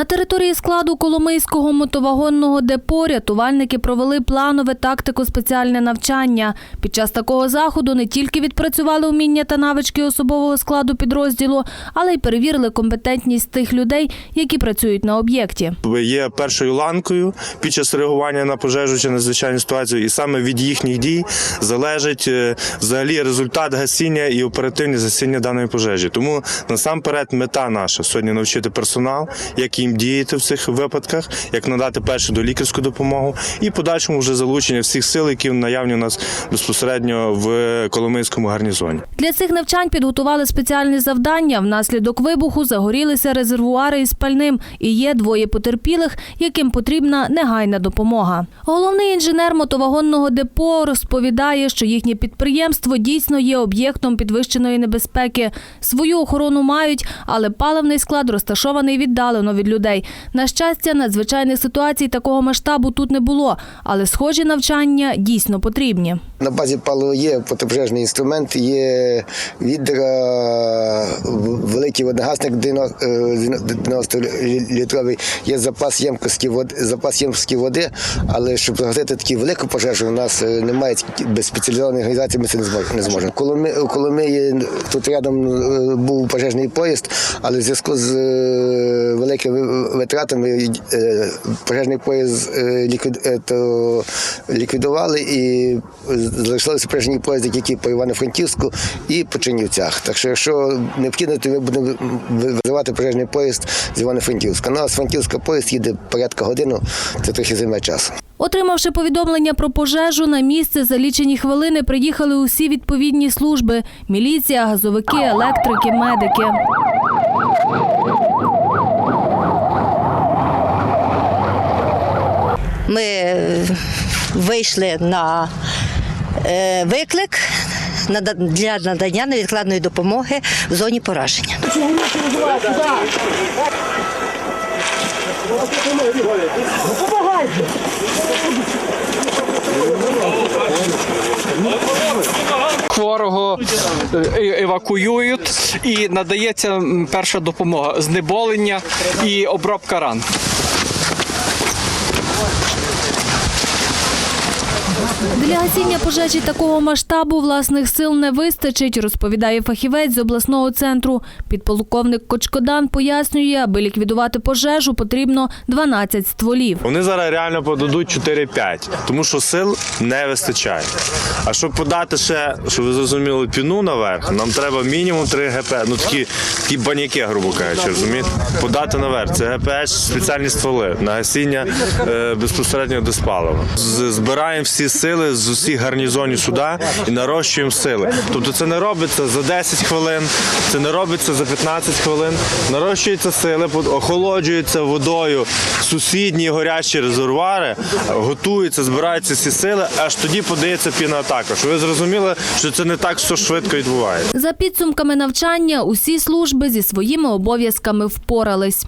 На території складу Коломийського мотовагонного депо рятувальники провели планове тактико-спеціальне навчання. Під час такого заходу не тільки відпрацювали уміння та навички особового складу підрозділу, але й перевірили компетентність тих людей, які працюють на об'єкті. є першою ланкою під час реагування на пожежу чи надзвичайну ситуацію, і саме від їхніх дій залежить е, взагалі результат гасіння і оперативність гасіння даної пожежі. Тому насамперед мета наша сьогодні навчити персонал, як їм діяти в цих випадках, як надати першу долікарську допомогу, і подальшому вже залучення всіх сил, які наявні у нас безпосередньо в Коломийському гарнізоні. Для цих навчань підготували спеціальні завдання. Внаслідок вибуху загорілися резервуари із пальним і є двоє потерпілих, яким потрібна негайна допомога. Головний інженер мотовагонного депо розповідає, що їхнє підприємство дійсно є об'єктом підвищеної небезпеки. Свою охорону мають, але паливний склад розташований віддалено від людей. На щастя, надзвичайних ситуацій такого масштабу тут не було, але схожі навчання дійсно потрібні. На базі палива є протипожежний інструмент, є відра, великий водогасник 90-літровий, є запас ємкості води, запас ємкості води, але щоб загасити таку велику пожежу, у нас е, немає без спеціалізованої організації, ми це не зможемо. Коли ми, коли ми тут рядом е, був пожежний поїзд, але в зв'язку з е, великими витратами е, пожежний поїзд е, е, ліквідували і залишилися пожежні поїзди тільки по Івано-Франківську і по Чернівцях. Так що, якщо необхідно, то ми будемо визивати пожежний поїзд з Івано-Франківська. Ну а з Франківська поїзд їде порядка годину, це трохи займе часу. Отримавши повідомлення про пожежу, на місце за лічені хвилини приїхали усі відповідні служби: міліція, газовики, електрики, медики. Ми е, вийшли на е, виклик для надання невідкладної допомоги в зоні пораження. хворого е, евакуюють і надається перша допомога знеболення і обробка ран. Для гасіння пожежі такого масштабу власних сил не вистачить, розповідає фахівець з обласного центру. Підполковник Кочкодан пояснює, аби ліквідувати пожежу, потрібно 12 стволів. Вони зараз реально подадуть 4-5, тому що сил не вистачає. А щоб подати ще, щоб ви зрозуміли, піну наверх, нам треба мінімум 3 ГП, ну такі, такі баняки, грубо кажучи, розумієте? Подати наверх. Це ГПС, спеціальні стволи на гасіння е, безпосередньо диспалива. З- Збираємо всі сили з усіх гарнізонів сюди і нарощуємо сили. Тобто це не робиться за 10 хвилин, це не робиться за 15 хвилин. Нарощуються сили, охолоджуються водою сусідні горячі резервуари, готуються, збираються всі сили, аж тоді подається піноатака. Щоб ви зрозуміли, що це не так все швидко відбувається. За підсумками навчання усі служби зі своїми обов'язками впорались.